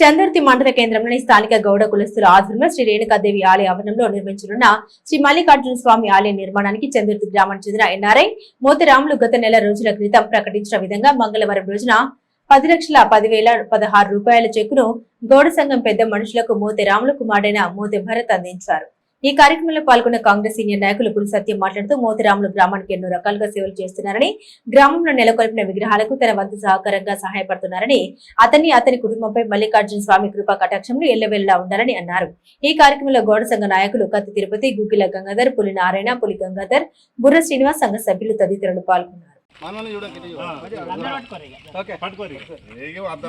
చందుర్తి మండల కేంద్రంలోని స్థానిక గౌడ కులస్తుల ఆధ్వర్యంలో శ్రీ రేణుకాదేవి ఆలయ ఆవరణంలో నిర్మించనున్న శ్రీ మల్లికార్జున స్వామి ఆలయ నిర్మాణానికి చందుర్తి గ్రామానికి చెందిన ఎన్ఆర్ఐ మోతిరాములు గత నెల రోజుల క్రితం ప్రకటించిన విధంగా మంగళవారం రోజున పది లక్షల పదివేల పదహారు రూపాయల చెక్కును గౌడ సంఘం పెద్ద మనుషులకు మోతే రాములు కుమారుడైన మోతే భరత్ అందించారు. ఈ కార్యక్రమంలో పాల్గొన్న కాంగ్రెస్ సీనియర్ నాయకులు గురు సత్యం మాట్లాడుతూ మోతిరాములు గ్రామానికి ఎన్నో రకాలుగా సేవలు చేస్తున్నారని గ్రామంలో నెలకొల్పిన విగ్రహాలకు తన వంతు సహకారంగా సహాయపడుతున్నారని అతన్ని అతని కుటుంబంపై మల్లికార్జున స్వామి కృపా కటాక్షంలో ఎల్లవెల్లా ఉండాలని అన్నారు. ఈ కార్యక్రమంలో గౌడ సంఘ నాయకులు కత్తి తిరుపతి గుగ్గిల గంగాధర్ పులి నారాయణ పులి గంగాధర్ బుర్ర శ్రీనివాస్ సంఘ సభ్యులు తదితరులు పాల్గొన్నారు.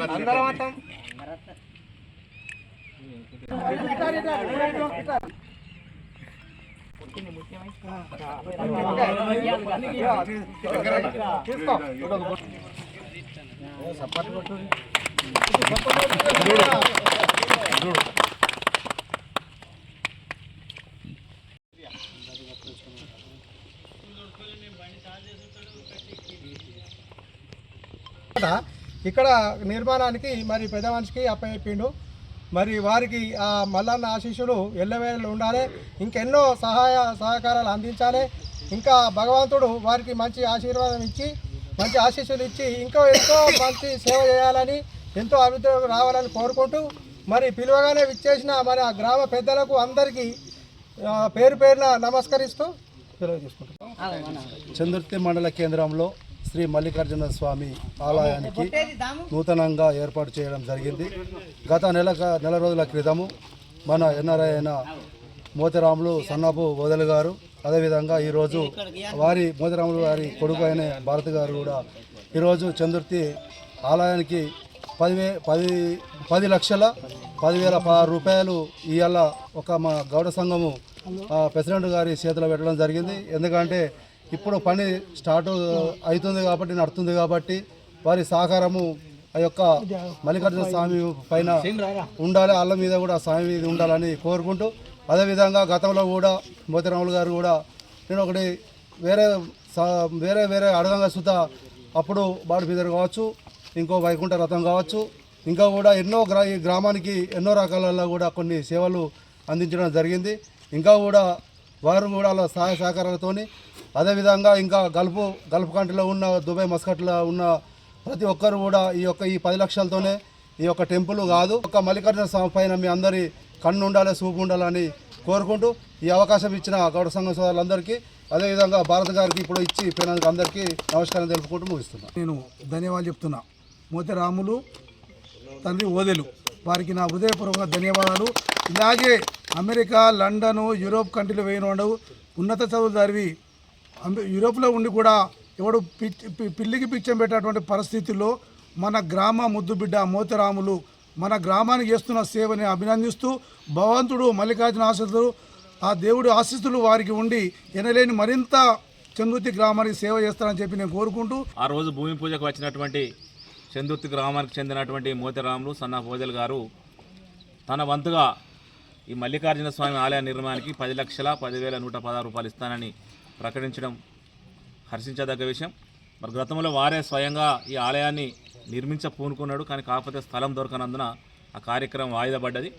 అందరం ఇక్కడ నిర్మాణానికి మరి పెద్ద మనిషికి అప్పచెప్పిండు మరి వారికి ఆ మల్లన్న ఆశీస్సులు ఎల్లవేళలు ఉండాలి. ఇంకెన్నో సహాయ సహకారాలు అందించాలి. ఇంకా భగవంతుడు వారికి మంచి ఆశీర్వాదం ఇచ్చి మంచి ఆశీస్సులు ఇచ్చి ఇంకా ఎంతో మంచి సేవ చేయాలని ఎంతో అభివృద్ధి రావాలని కోరుకుంటూ మరి పిలువగానే విచ్చేసిన మరి ఆ గ్రామ పెద్దలకు అందరికీ పేరు పేరున నమస్కరిస్తూ సెలవు చందుర్తి మండల కేంద్రంలో శ్రీ మల్లికార్జున స్వామి ఆలయానికి నూతనంగా ఏర్పాటు చేయడం జరిగింది. గత నెల నెల రోజుల క్రితము మన ఎన్ఆర్ఐ అయిన మోతిరాములు సన్నపు వదలు గారు అదేవిధంగా ఈరోజు వారి మోతిరాములు వారి కొడుకు అయిన భారత్ గారు కూడా ఈరోజు చందుర్తి ఆలయానికి పదివే పది పది లక్షల పదివేల పదహారు రూపాయలు ఇవాళ ఒక మా గౌడ సంఘము ఆ, ప్రెసిడెంట్ గారి చేతిలో పెట్టడం జరిగింది. ఎందుకంటే ఇప్పుడు పని స్టార్ట్ అవుతుంది కాబట్టి నడుతుంది కాబట్టి వారి సహకారము ఆ యొక్క మల్లికార్జున స్వామి పైన ఉండాలి. వాళ్ళ మీద కూడా స్వామి మీద ఉండాలని కోరుకుంటూ అదేవిధంగా గతంలో కూడా మోతిరాములు గారు కూడా నేను ఒకటి వేరే వేరే వేరే అడగంగా సుత అప్పుడు బాడు బీదర్ కావచ్చు ఇంకో వైకుంఠ రథం కావచ్చు ఇంకా కూడా ఎన్నో గ్రా ఈ గ్రామానికి ఎన్నో రకాలలో కూడా కొన్ని సేవలు అందించడం జరిగింది. ఇంకా కూడా వారు కూడా వాళ్ళ సహాయ సహకారాలతోని అదేవిధంగా ఇంకా గల్ఫ్ గల్ఫ్ కంట్రీలో ఉన్న దుబాయ్ మస్కట్లో ఉన్న ప్రతి ఒక్కరు కూడా ఈ యొక్క ఈ పది లక్షలతోనే ఈ యొక్క టెంపుల్ కాదు. ఒక మల్లికార్జున స్వామి పైన మీ అందరి కన్ను ఉండాలి చూపు ఉండాలని కోరుకుంటూ ఈ అవకాశం ఇచ్చిన గౌడ సంఘం సోదరులందరికీ అదేవిధంగా భారత్ గారికి ఇప్పుడు ఇచ్చి పోయినందుకు అందరికీ నమస్కారం తెలుపుకుంటూ ముగిస్తున్నాను నేను ధన్యవాదాలు చెప్తున్నా. మోతిరాములు తండ్రి ఓదెలు వారికి నా హృదయపూర్వక ధన్యవాదాలు. ఇలాగే అమెరికా లండన్ యూరోప్ కంట్రీలు వేయనోడు ఉన్నత చదువులు చదివి యూరోప్లో ఉండి కూడా ఎవడు పిల్లికి పిచ్చం పెట్టేటువంటి పరిస్థితుల్లో మన గ్రామ ముద్దుబిడ్డ మోతిరాములు మన గ్రామానికి చేస్తున్న సేవని అభినందిస్తూ భగవంతుడు మల్లికార్జున ఆశీస్సులు ఆ దేవుడి ఆశీస్సులు వారికి ఉండి ఎనలేని మరింత చందుర్తి గ్రామానికి సేవ చేస్తారని చెప్పి నేను కోరుకుంటూ ఆ రోజు భూమి పూజకు వచ్చినటువంటి చందుర్తి గ్రామానికి చెందినటువంటి మోతిరాములు సన్నా పోదెల్ గారు తన వంతుగా ఈ మల్లికార్జున స్వామి ఆలయ నిర్మాణానికి పది లక్షల పదివేల నూట పదహారు రూపాయలు ఇస్తానని ప్రకటించడం హర్షించదగ్గ విషయం. మరి గతంలో వారే స్వయంగా ఈ ఆలయాన్ని నిర్మించ పూనుకున్నాడు కానీ కాకపోతే స్థలం దొరకనందున ఆ కార్యక్రమం వాయిదా పడ్డది.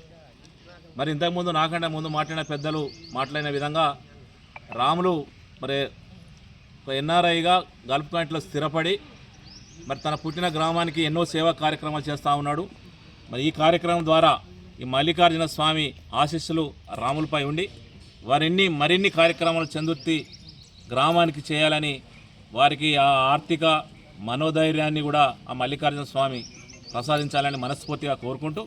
మరి ఇంతకుముందు నాకంటే ముందు మాట్లాడిన పెద్దలు మాట్లాడిన విధంగా రాములు మరి ఒక ఎన్ఆర్ఐగా గల్ఫ్ కంట్రీలో స్థిరపడి మరి తన పుట్టిన గ్రామానికి ఎన్నో సేవా కార్యక్రమాలు చేస్తూ ఉన్నాడు. మరి ఈ కార్యక్రమం ద్వారా ఈ మల్లికార్జున స్వామి ఆశీస్సులు రాములపై ఉండి వారిన్ని మరిన్ని కార్యక్రమాలు చందుర్తి గ్రామానికి చేయాలని వారికి ఆ ఆర్థిక మనోధైర్యాన్ని కూడా ఆ మల్లికార్జున స్వామి ప్రసాదించాలని మనస్ఫూర్తిగా కోరుకుంటూ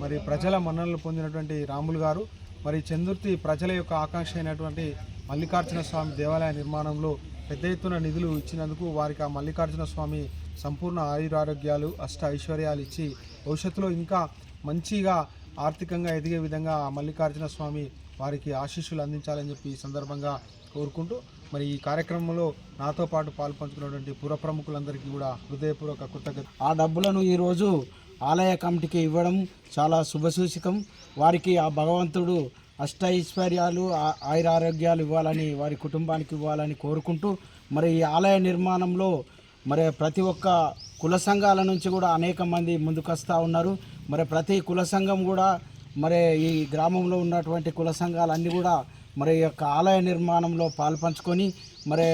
మరి ప్రజల మన్ననలు పొందినటువంటి రాములు గారు మరి చందుర్తి ప్రజల యొక్క ఆకాంక్ష అయినటువంటి మల్లికార్జున స్వామి దేవాలయ నిర్మాణంలో పెద్ద ఎత్తున నిధులు ఇచ్చినందుకు వారికి ఆ మల్లికార్జున స్వామి సంపూర్ణ ఆయురారోగ్యాలు అష్ట ఐశ్వర్యాలు ఇచ్చి భవిష్యత్తులో ఇంకా మంచిగా ఆర్థికంగా ఎదిగే విధంగా ఆ మల్లికార్జున స్వామి వారికి ఆశీస్సులు అందించాలని చెప్పి ఈ సందర్భంగా కోరుకుంటూ మరి ఈ కార్యక్రమంలో నాతో పాటు పాల్పంచుకున్నటువంటి పుర ప్రముఖులందరికీ కూడా హృదయపూర్వక కృతజ్ఞత ఆ డబ్బులను ఈరోజు ఆలయ కమిటీకి ఇవ్వడం చాలా శుభసూచకం. వారికి ఆ భగవంతుడు అష్టైశ్వర్యాలు ఆ- ఆయురారోగ్యాలు ఇవ్వాలని వారి కుటుంబానికి ఇవ్వాలని కోరుకుంటూ మరి ఈ ఆలయ నిర్మాణంలో మరి ప్రతి ఒక్క కుల సంఘాల నుంచి కూడా అనేక మంది ముందుకొస్తూ ఉన్నారు. మరి ప్రతి కుల సంఘం కూడా మరి ఈ గ్రామంలో ఉన్నటువంటి కుల సంఘాలన్నీ కూడా మరి యొక్క ఆలయ నిర్మాణంలో పాల్పంచుకొని మరి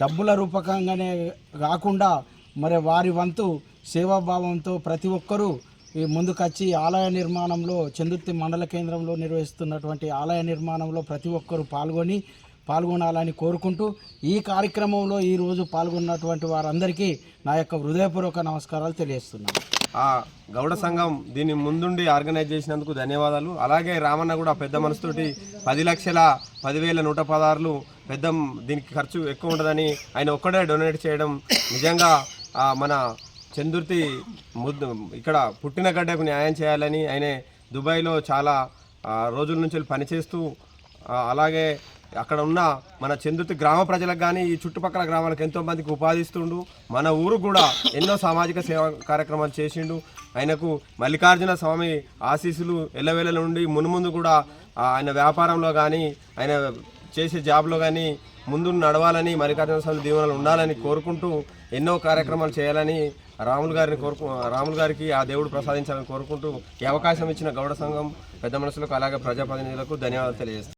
డబ్బుల రూపకంగానే కాకుండా మరి వారి వంతు సేవాభావంతో ప్రతి ఒక్కరూ ఈ ముందుకొచ్చి ఆలయ నిర్మాణంలో చందుర్తి మండల కేంద్రంలో నిర్వహిస్తున్నటువంటి ఆలయ నిర్మాణంలో ప్రతి ఒక్కరూ పాల్గొని పాల్గొనాలని కోరుకుంటూ ఈ కార్యక్రమంలో ఈరోజు పాల్గొన్నటువంటి వారందరికీ నా యొక్క హృదయపూర్వక నమస్కారాలు తెలియజేస్తున్నాను. ఆ గౌడ సంఘం దీన్ని ముందుండి ఆర్గనైజ్ చేసినందుకు ధన్యవాదాలు. అలాగే రామన్న కూడా పెద్ద మనసుతోటి పది లక్షల పదివేల నూట పదహారులు పెద్ద దీనికి ఖర్చు ఎక్కువ ఉండదని ఆయన ఒక్కడే డొనేట్ చేయడం నిజంగా మన చందుర్తి ముద్దు ఇక్కడ పుట్టిన గడ్డకు న్యాయం చేయాలని ఆయన దుబాయ్లో చాలా రోజుల నుంచి పనిచేస్తూ అలాగే అక్కడ ఉన్న మన చందుర్తి గ్రామ ప్రజలకు కానీ ఈ చుట్టుపక్కల గ్రామాలకు ఎంతో మందికి ఉపాధిస్తుండు. మన ఊరు కూడా ఎన్నో సామాజిక సేవా కార్యక్రమాలు చేసిండు. ఆయనకు మల్లికార్జున స్వామి ఆశీస్సులు ఎల్లవేళల నుండి మునుముందు కూడా ఆయన వ్యాపారంలో కానీ ఆయన చేసే జాబ్లో కానీ ముందు నడవాలని మల్లికార్జున స్వామి దీవెనలు ఉండాలని కోరుకుంటూ ఎన్నో కార్యక్రమాలు చేయాలని రాములు గారిని కోరుకు రాములు గారికి ఆ దేవుడు ప్రసాదించాలని కోరుకుంటూ ఈ అవకాశం ఇచ్చిన గౌడ సంఘం పెద్ద మనుషులకు అలాగే ప్రజాప్రతినిధులకు ధన్యవాదాలు తెలియజేస్తాను